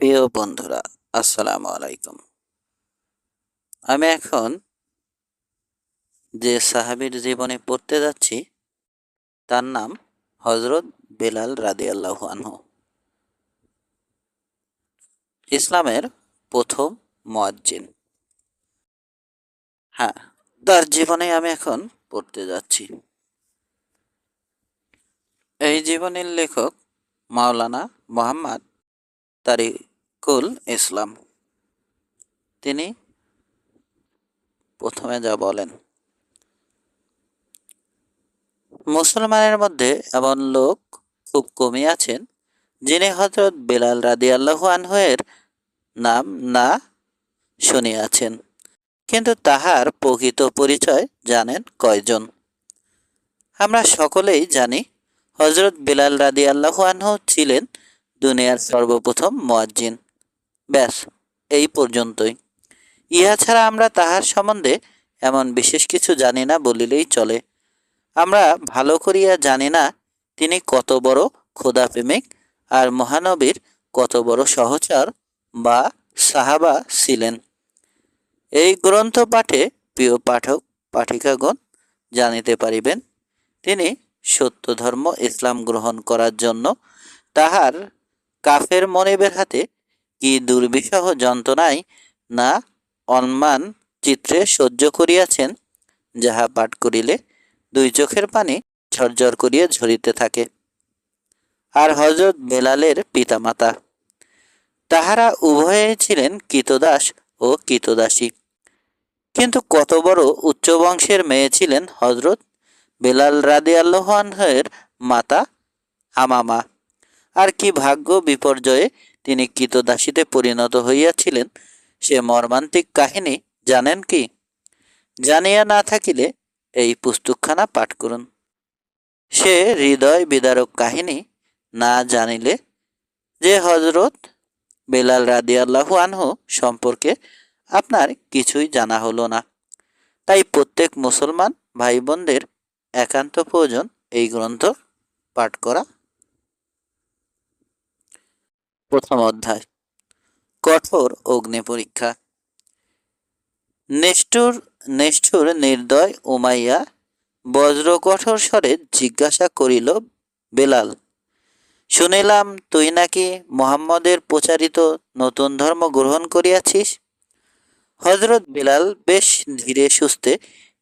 প্রিয় বন্ধুরা, আসসালামু আলাইকুম। আমি এখন যে সাহাবীর জীবনে পড়তে যাচ্ছি, তার নাম হজরত বেলাল রাদি আল্লাহ আনহু। ইসলামের প্রথম মোয়াজ্জিন। হ্যাঁ তার জীবনে আমি এখন পড়তে যাচ্ছি। এই জীবনের লেখক মাওলানা মোহাম্মদ তারিকুল ইসলাম। তিনি প্রথমে যা বলেন, মুসলমানের মধ্যে এমন লোক খুব কমই আছেন যিনি হজরত বেলাল রাদি আল্লাহু আনহের নাম না শুনিয়াছেন, কিন্তু তাহার প্রকৃত পরিচয় জানেন কয়জন। আমরা সকলেই জানি হজরত বেলাল রাদি আল্লাহু আনহু ছিলেন দুনিয়ার সর্বপ্রথম মোয়াজ্জিন। ব্যাস, এই পর্যন্তই। ইহা ছাড়া আমরা তাহার সম্বন্ধে এমন বিশেষ কিছু জানি না বলিলেই চলে। আমরা ভালো করিয়া জানি না তিনি কত বড় খোদাপ্রেমিক আর মহানবীর কত বড় সহচর বা সাহাবা ছিলেন। এই গ্রন্থ পাঠে প্রিয় পাঠক, পাঠিকাগণ জানিতে পারিবেন, তিনি সত্য ধর্ম ইসলাম গ্রহণ করার জন্য তাহার কাফের মনিবের হাতে কি দুর্বিষহ যন্ত্রণায় না অনমান চিত্রে সহ্য করিয়াছেন, যাহা পাঠ করিলে দুই চোখের পানি ঝরঝর করিয়া ঝরিতে থাকে। আর হজরত বেলালের পিতামাতা, তাহারা উভয়ে ছিলেন কীতদাস ও কীতদাসী কিন্তু কত বড় উচ্চ বংশের মেয়ে ছিলেন হজরত বেলাল রাদি আল্লাহের মাতা আমামা আর কি ভাগ্য বিপর্যয়ে তিনি কীতদাসীতে পরিণত হইয়াছিলেন, সে মর্মান্তিক কাহিনী জানেন কি? জানিয়া না থাকিলে এই পুস্তকখানা পাঠ করুন। সে হৃদয় বিদারক কাহিনী না জানিলে যে হজরত বেলাল রাদিয়াল্লাহু আনহু সম্পর্কে আপনার কিছুই জানা হলো না। তাই প্রত্যেক মুসলমান ভাই বোনদের একান্ত প্রয়োজন এই গ্রন্থ পাঠ করা। প্রথম অধ্যায়। কঠোর অগ্নি পরীক্ষা। নিষ্ঠুর নিষ্ঠুর নির্দয় উমাইয়া বজ্র কঠোর স্বরে জিজ্ঞাসা করিল, বেলাল, শুনিলাম তুই নাকি মোহাম্মদের প্রচারিত নতুন ধর্ম গ্রহণ করিয়াছিস? হজরত বেলাল বেশ ধীরে সুস্থে,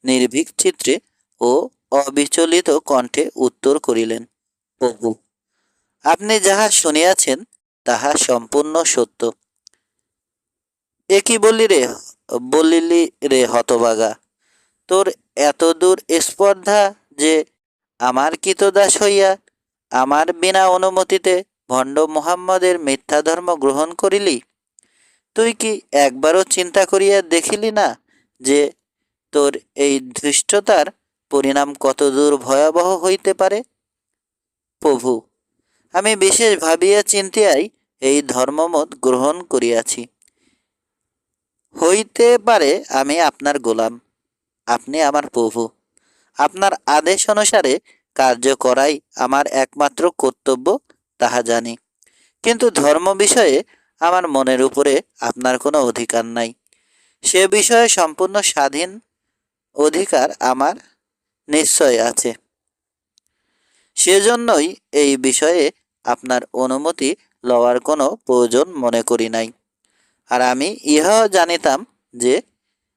নির্ভীক চিত্রে ও অবিচলিত কণ্ঠে উত্তর করিলেন, প্রভু, আপনি যাহা শুনিয়াছেন তাহা সম্পূর্ণ সত্য। এ কি বললি রে? বলিলি রে হতবাগা তোর এত দূর স্পর্ধা যে আমার কৃতদাস হইয়া আমার বিনা অনুমতিতে ভণ্ড মোহাম্মদের মিথ্যা ধর্ম গ্রহণ করিলি? তুই কি একবারও চিন্তা করিয়া দেখিলি না যে তোর এই ধৃষ্টতার পরিণাম কত দূর ভয়াবহ হইতে পারে? প্রভু, আমি বিশেষ ভাবিয়া চিন্তিয়াই এই ধর্মমত গ্রহণ করিয়াছি। হইতে পারে আমি আপনার গোলাম, আপনি আমার প্রভু। আপনার আদেশ অনুসারে কার্য করাই আমার একমাত্র কর্তব্য, তাহা জানি। কিন্তু ধর্ম বিষয়ে আমার মনের উপরে আপনার কোনো অধিকার নাই। সে বিষয়ে সম্পূর্ণ স্বাধীন অধিকার আমার নিশ্চয় আছে। সেজন্যই এই বিষয়ে আপনার অনুমতি লওয়ার কোনো প্রয়োজন মনে করি নাই। আর আমি ইহাও জানিতাম যে,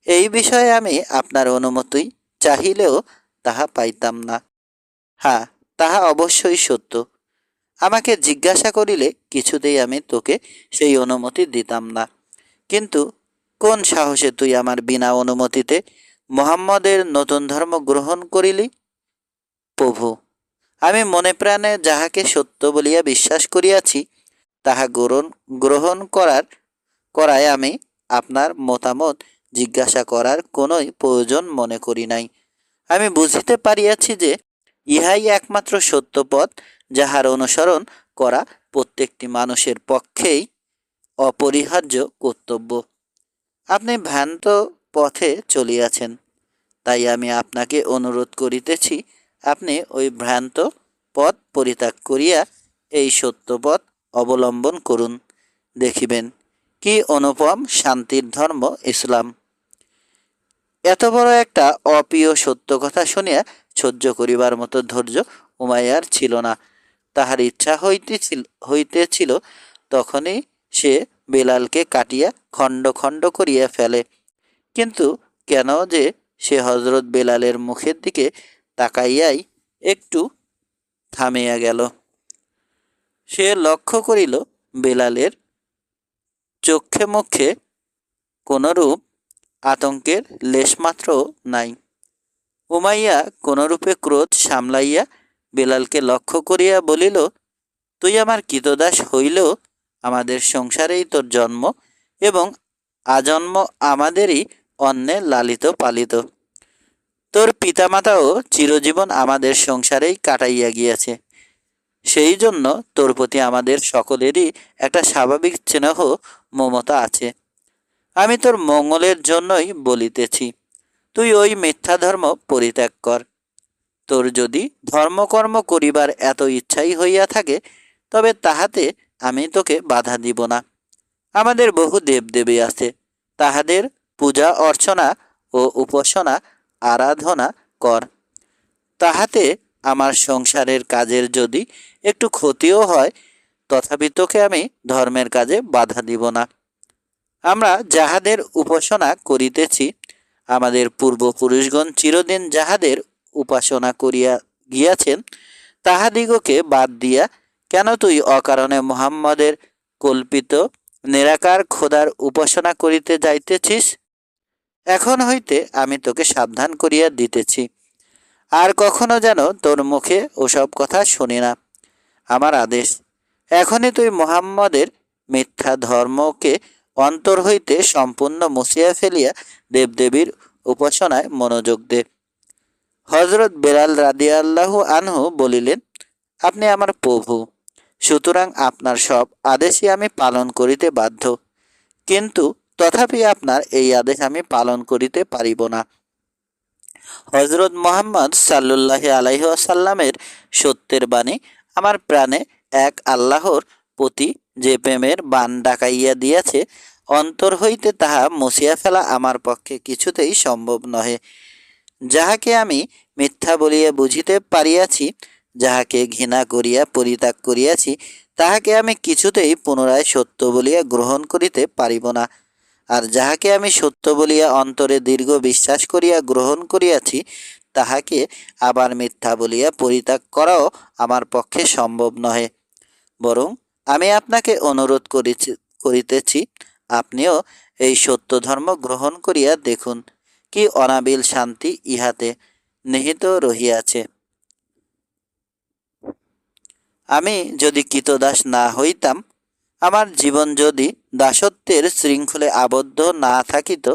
এই বিষয়ে আমি আপনার অনুমতি চাহিলেও তাহা পাইতাম না। হ্যাঁ তাহা অবশ্যই সত্য। আমাকে জিজ্ঞাসা করিলে কিছুতেই আমি তোকে সেই অনুমতি দিতাম না। কিন্তু কোন সাহসে তুই আমার বিনা অনুমতিতে মোহাম্মদের নতুন ধর্ম গ্রহণ করিলি? প্রভু, আমি মনে প্রাণে যাহাকে সত্য বলিয়া বিশ্বাস করিয়াছি তাহা গ্রহণ গ্রহণ করার, করায় আমি আপনার মতামত জিজ্ঞাসা করার কোনোই প্রয়োজন মনে করি নাই। আমি বুঝিতে পারিয়াছি যে, ইহাই একমাত্র সত্য পথ যাহার অনুসরণ করা প্রত্যেকটি মানুষের পক্ষেই অপরিহার্য কর্তব্য। আপনি ভ্রান্ত পথে চলিয়াছেন, তাই আমি আপনাকে অনুরোধ করিতেছি, আপনি ওই ভ্রান্ত পথ পরিত্যাগ করিয়া এই সত্য পথ অবলম্বন করুন, দেখিবেন কি অনুপম শান্তির ধর্ম ইসলাম। এত বড় একটা অপ্রিয় সত্য কথা শুনিয়া সহ্য করিবার মতো ধৈর্য উমাইয়ার ছিল না। তাহার ইচ্ছা হইতেছিল হইতেছিল তখনই সে বেলালকে কাটিয়া খণ্ড খণ্ড করিয়া ফেলে। কিন্তু কেন যে সে হজরত বেলালের মুখের দিকে তাকাইয়াই একটু থামিয়া গেল। সে লক্ষ্য করিল, বেলালের চক্ষে মুখে কোনরূপ আতঙ্কের লেশমাত্র নাই। উমাইয়া কোনরূপে ক্রোধ সামলাইয়া বেলালকে লক্ষ্য করিয়া বলিল, তুই আমার কৃতদাস হইলেও আমাদের সংসারেই তোর জন্ম এবং আজন্ম আমাদেরই অন্যে লালিত পালিত। তোর পিতামাতাও চিরজীবন আমাদের সংসারেই কাটাইয়া গিয়াছে। সেই জন্য তোর প্রতি আমাদের সকলেরই একটা স্বাভাবিক স্নেহ মমতা আছে। আমি তোর মঙ্গলের জন্যই বলিতেছি, তুই ওই মিথ্যা ধর্ম পরিত্যাগ কর। তোর যদি ধর্মকর্ম করিবার এত ইচ্ছাই হইয়া থাকে, তবে তাহাতে আমি তোকে বাধা দিব না। আমাদের বহু দেবদেবী আছে, তাহাদের পূজা, অর্চনা ও উপাসনা, আরাধনা কর। তাহাতে আমার সংসারের কাজের যদি একটু ক্ষতিও হয়, তথাপি তোকে আমি ধর্মের কাজে বাধা দিব না। আমরা যাহাদের উপাসনা করিতেছি, আমাদের পূর্বপুরুষগণ চিরদিন যাহাদের উপাসনা করিয়া গিয়াছেন, তাহাদিগকে বাদ দিয়া কেন তুই অকারণে মুহাম্মদের কল্পিত নিরাকার খোদার উপাসনা করিতে যাইতেছিস? এখন হইতে আমি তোকে সাবধান করিয়া দিতেছি। আর কখনো যেন তোর মুখে ওসব কথা শুনি না। আমার আদেশ, এখনই তুই মুহাম্মদের মিথ্যা ধর্মকে অন্তর হইতে সম্পূর্ণ মুছিয়া ফেলিয়া দেবদেবীর উপাসনায় মনোযোগ দে। হজরত বেলাল রাদিয়াল্লাহু আনহু বলিলেন, আপনি আমার প্রভু, সুতরাং আপনার সব আদেশই আমি পালন করিতে বাধ্য। কিন্তু তথাপি আপনার এই আদেশ আমি পালন করিতে পারিব না। হজরত মোহাম্মদ সাল্লুল্লাহ আলাইসাল্লামের সত্যের বাণী, আমার প্রাণে এক আল্লাহর প্রতি যে প্রেমের বান ডাকাইয়া দিয়াছে, অন্তর হইতে তাহা মুছিয়া ফেলা আমার পক্ষে কিছুতেই সম্ভব নহে। যাহাকে আমি মিথ্যা বলিয়া বুঝিতে পারিয়াছি, যাহাকে ঘৃণা করিয়া পরিত্যাগ করিয়াছি, তাহাকে আমি কিছুতেই পুনরায় সত্য বলিয়া গ্রহণ করিতে পারিব না। আর যাহাকে আমি সত্য বলিয়া অন্তরে দীর্ঘ বিশ্বাস করিয়া গ্রহণ করিয়াছি, তাহাকে আবার মিথ্যা বলিয়া পরিত্যাগ করাও আমার পক্ষে সম্ভব নহে। বরং আমি আপনাকে অনুরোধ করিতেছি, আপনিও এই সত্য ধর্ম গ্রহণ করিয়া দেখুন, কি অনাবিল শান্তি ইহাতে নিহিত রহিয়াছে। আমি যদি কৃতদাস না হইতাম আমার জীবন যদি দাসত্বের শৃঙ্খলে আবদ্ধ না থাকিত,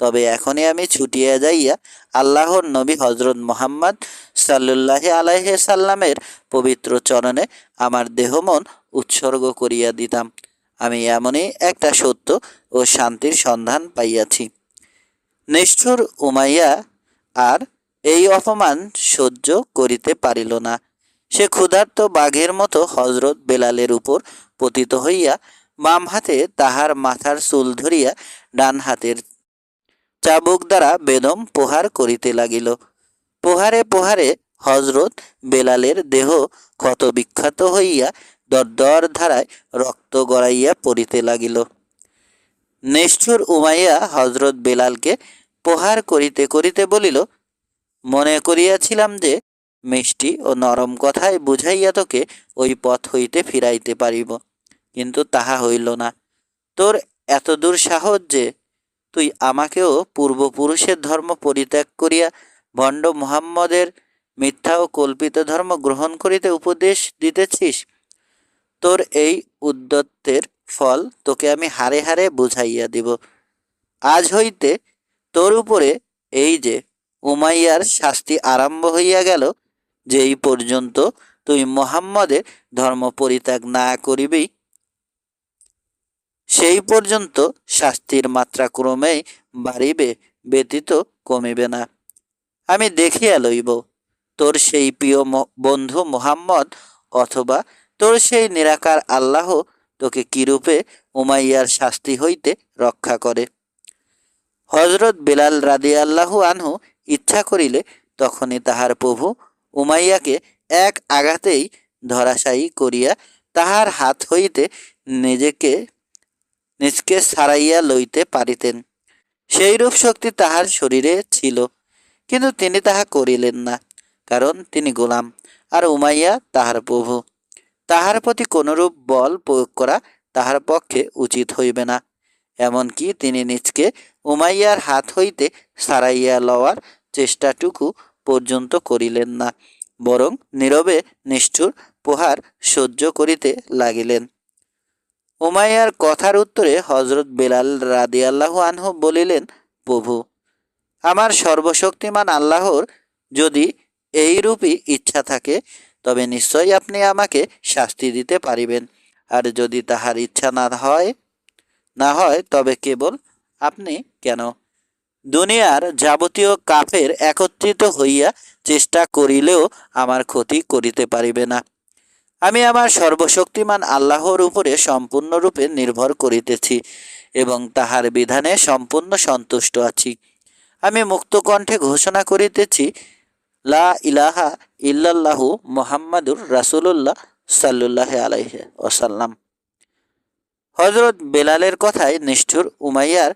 তবে এখনই আমি ছুটিয়া যাইয়া আল্লাহর নবী হজরত মোহাম্মদ সাল্লুল্লাহ আলাইহে সাল্লামের পবিত্র চরণে আমার দেহমন উৎসর্গ করিয়া দিতাম। আমি এমনই একটা সত্য ও শান্তির সন্ধান পাইয়াছি। নিষ্ঠুর উমাইয়া আর এই অপমান সহ্য করিতে পারিল না। সে ক্ষুধার্ত বাঘের মতো হজরত বেলালের উপর পতিত হইয়া বাম হাতে তাহার মাথার চুল ধরিয়া ডান হাতের চাবুক দ্বারা বেদম প্রহার করিতে লাগিল। প্রহারে প্রহারে হজরত বেলালের দেহ ক্ষত বিখ্যাত হইয়া দরদর ধারায় রক্ত গড়াইয়া পড়িতে লাগিল। নিষ্ঠুর উমাইয়া হজরত বেলালকে প্রহার করিতে করিতে বলিল, মনে করিয়াছিলাম যে মিষ্টি ও নরম কথায় বুঝাইয়া তোকে ওই পথ হইতে ফিরাইতে পারিব। কিন্তু তাহা হইল না। তোর এত দূর সাহস যে তুই আমাকেও পূর্বপুরুষের ধর্ম পরিত্যাগ করিয়া ভণ্ড মুহাম্মদের মিথ্যা ও কল্পিত ধর্ম গ্রহণ করিতে উপদেশ দিতেছিস? তোর এই উদ্যত্তের ফল তোকে আমি হারে হারে বুঝাইয়া দিব। আজ হইতে তোর উপরে এই যে উমাইয়ার শাস্তি আরম্ভ হইয়া গেল যেই পর্যন্ত তুই মোহাম্মদের ধর্ম পরিত্যাগ না করিবি, সেই পর্যন্ত শাস্তির মাত্রা ক্রমেই বাড়িবে, ব্যতীত কমিবে না। আমি দেখিয়া লইব, তোর সেই প্রিয় বন্ধু মোহাম্মদ অথবা তোর সেই নিরাকার আল্লাহ তোকে কিরূপে উমাইয়ার শাস্তি হইতে রক্ষা করে। হজরত বেলাল রাদিয়াল্লাহু আনহু ইচ্ছা করিলে তখনই তাহার প্রভু উমাইয়াকে এক আঘাতেই ধরাশায়ী করিয়া তাহার হাত হইতে নিজেকে, নিজকে সারাইয়া লইতে পারিতেন। সেইরূপ শক্তি তাহার শরীরে ছিল, কিন্তু তিনি তাহা করিলেন না, কারণ তিনি গোলাম, আর উমাইয়া তাহার প্রভু। তাহার প্রতি কোনরূপ বল প্রয়োগ করা তাহার পক্ষে উচিত হইবে না, এমনকি তিনি নিজকে উমাইয়ার হাত হইতে সারাইয়া লওয়ার চেষ্টাটুকু পর্যন্ত করিলেন না, বরং নীরবে নিষ্ঠুর প্রহার সহ্য করিতে লাগিলেন। উমাইয়ার কথার উত্তরে হজরত বেলাল রাদিয়াল্লাহু আনহু বলিলেন, প্রভু, আমার সর্বশক্তিমান আল্লাহর যদি এইরূপই ইচ্ছা থাকে, তবে নিশ্চয়ই আপনি আমাকে শাস্তি দিতে পারিবেন। আর যদি তাহার ইচ্ছা না হয় না হয়, তবে কেবল আপনি কেন দুনিয়ার যাবতীয় কাফের একত্রিত হইয়া চেষ্টা করিলেও আমার ক্ষতি করিতে পারিবে না। আমি আমার সর্বশক্তিমান আল্লাহর উপরে সম্পূর্ণরূপে নির্ভর করিতেছি এবং তাহার বিধানে সম্পূর্ণ সন্তুষ্ট আছি। আমি মুক্ত কণ্ঠে ঘোষণা করিতেছি, লা ইলাহা ইল্লাল্লাহু মোহাম্মদুর রাসূলুল্লাহ সাল্লুল্লাহ আলাইহি ওসাল্লাম হজরত বেলালের কথায় নিষ্ঠুর উমাইয়ার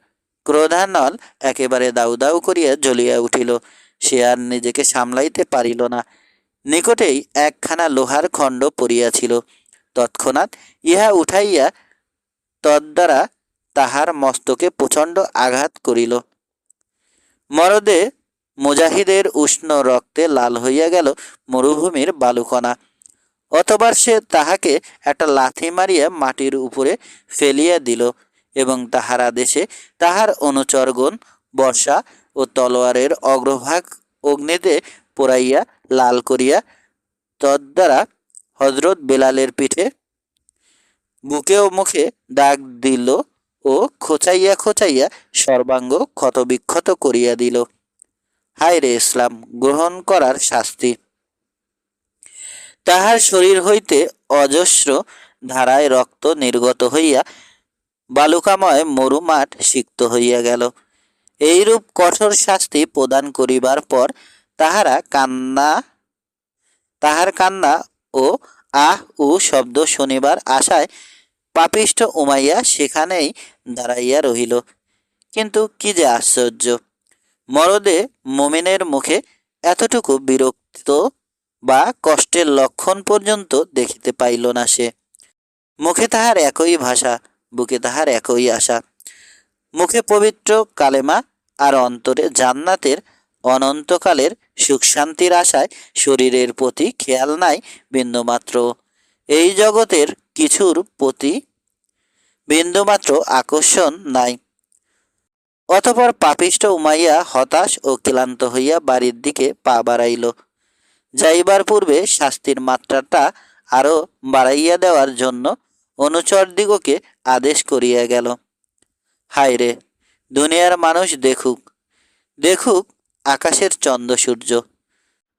ক্রোধানল একেবারে দাউ দাউ করিয়া জ্বলিয়া উঠিল। সে আর নিজেকে সামলাইতে পারিল না। নিকটেই একখানা লোহার খণ্ড পড়িয়াছিল। তৎক্ষণাৎ ইহা উঠাইয়া তদ্বারা তাহার মস্তকে প্রচণ্ড আঘাত করিল। মরদে মুজাহিদের উষ্ণ রক্তে লাল হইয়া গেল মরুভূমির বালুকণা। অতবার সে তাহাকে একটা লাথি মারিয়া মাটির উপরে ফেলিয়া দিল। এবং তাহার আদেশে তাহার অনুচরগণ বর্ষা ও তলোয়ারের অগ্রভাগ অগ্নিতে পোড়াইয়া লাল করিয়া তদ্বারা হজরত বেলালের পিঠে বুকে ও মুখে দাগ দিল ও খোঁচাইয়া খোঁচাইয়া সর্বাঙ্গ ক্ষতবিক্ষত করিয়া দিল। হায় রে ইসলাম, গ্রহণ করার শাস্তি। তাহার শরীর হইতে অজস্র ধারায় রক্ত নির্গত হইয়া বালুকাময় মরুমাঠ সিক্ত হইয়া গেল। এইরূপ কঠোর শাস্তি প্রদান করিবার পর তাহারা কান্না, তাহার কান্না ও আহ উ শব্দ শুনিবার আশায় পাপিষ্ঠ উমাইয়া সেখানেই দাঁড়াইয়া রহিল। কিন্তু কি যে আশ্চর্য! মরদে মোমিনের মুখে এতটুকু বিরক্ত বা কষ্টের লক্ষণ পর্যন্ত দেখিতে পাইল না সে। মুখে তাহার একই ভাষা বুকে তাহার একই আশা। মুখে পবিত্র কালেমা আর অন্তরে জান্নাতের অনন্তকালের সুখ শান্তির আশায় শরীরের প্রতি খেয়াল নাই বিন্দুমাত্র। এই জগতের কিছুর প্রতি বিন্দুমাত্র আকর্ষণ নাই। অতপর পাপিষ্ট উমাইয়া হতাশ ও ক্লান্ত হইয়া বাড়ির দিকে পা বাড়াইল। যাইবার পূর্বে শাস্তির মাত্রাটা আরও বাড়াইয়া দেওয়ার জন্য অনুচরদিগকে আদেশ করিয়া গেল। হায় রে দুনিয়ার মানুষ দেখুক দেখুক আকাশের চন্দ্র সূর্য।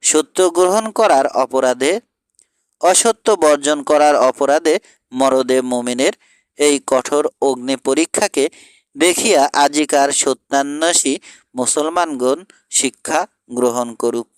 সত্য গ্রহণ করার অপরাধে, অসত্য বর্জন করার অপরাধে মরদে মোমিনের এই কঠোর অগ্নি পরীক্ষাকে দেখিয়া আজিকার সত্যান্বেষী মুসলমানগণ শিক্ষা গ্রহণ করুক।